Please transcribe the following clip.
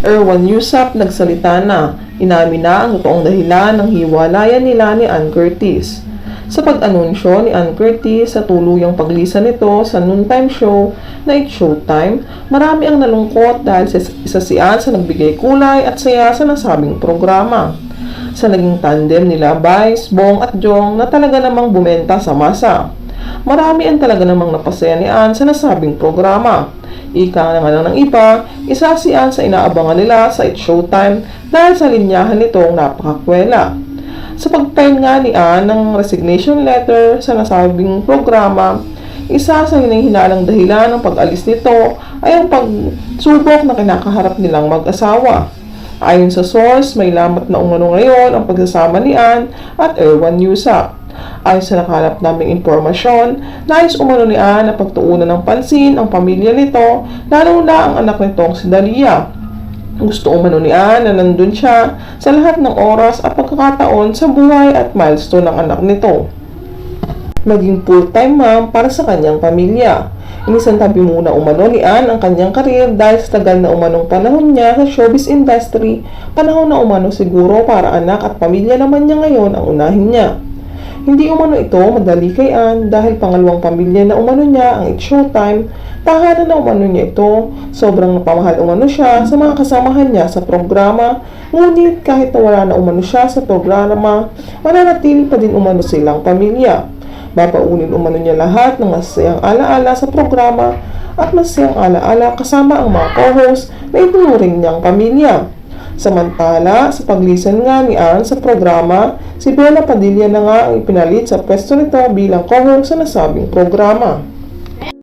Erwan Yusap nagsalita na, inamin na ang totoong dahilan ng hiwalayan nila ni Ann Curtis. Sa pag-anunsyo ni Ann Curtis sa tuluyang paglisan nito sa noontime show It's Showtime, marami ang nalungkot dahil sa isa si Ann sa nagbigay kulay at saya sa nasabing programa. Sa naging tandem nila Vice, Bong at Jong na talaga namang bumenta sa masa. Marami ang talaga namang napasaya ni Ann sa nasabing programa. Ika na nga lang ng iba, isa sa inaabangan nila sa It's Showtime dahil sa linyahan nitong napakakwela. Sa pag-file nga ni Ann ng resignation letter sa nasabing programa, isa sa hinahinalang dahilan ng pag-alis nito ay ang pagsubok na kinakaharap nilang mag-asawa. Ayon sa source, may lamat na umano ngayon ang pagsasama ni Ann at Erwan Yusa. Ayon sa nakalap naming impormasyon, nais umano ni Ann na pagtuunan ng pansin ang pamilya nito, lalo na ang anak nitong si Dalia. Gusto umano ni Ann na nandun siya sa lahat ng oras at pagkakataon sa buhay at milestone ng anak nito. Maging full-time mom para sa kanyang pamilya. Inisantabi muna umano ni Ann ang kanyang karir dahil sa tagal na umanong panahon niya sa showbiz industry, panahon na umano siguro para anak at pamilya naman niya ngayon ang unahin niya. Hindi umano ito madali kay Ann dahil pangalawang pamilya na umano niya ang It's Showtime, tahanan na umano niya ito, sobrang napamahal umano siya sa mga kasamahan niya sa programa, ngunit kahit na wala na umano siya sa programa, mananatili pa din umano silang pamilya. Babaunin umano niya lahat ng masayang alaala sa programa at masayang alaala kasama ang mga co-host na itinuring niyang pamilya. Samantala, sa paglisan nga ni Ann sa programa, si Bella Padilla na nga ang ipinalit sa pwesto nito bilang co-host sa nasabing programa.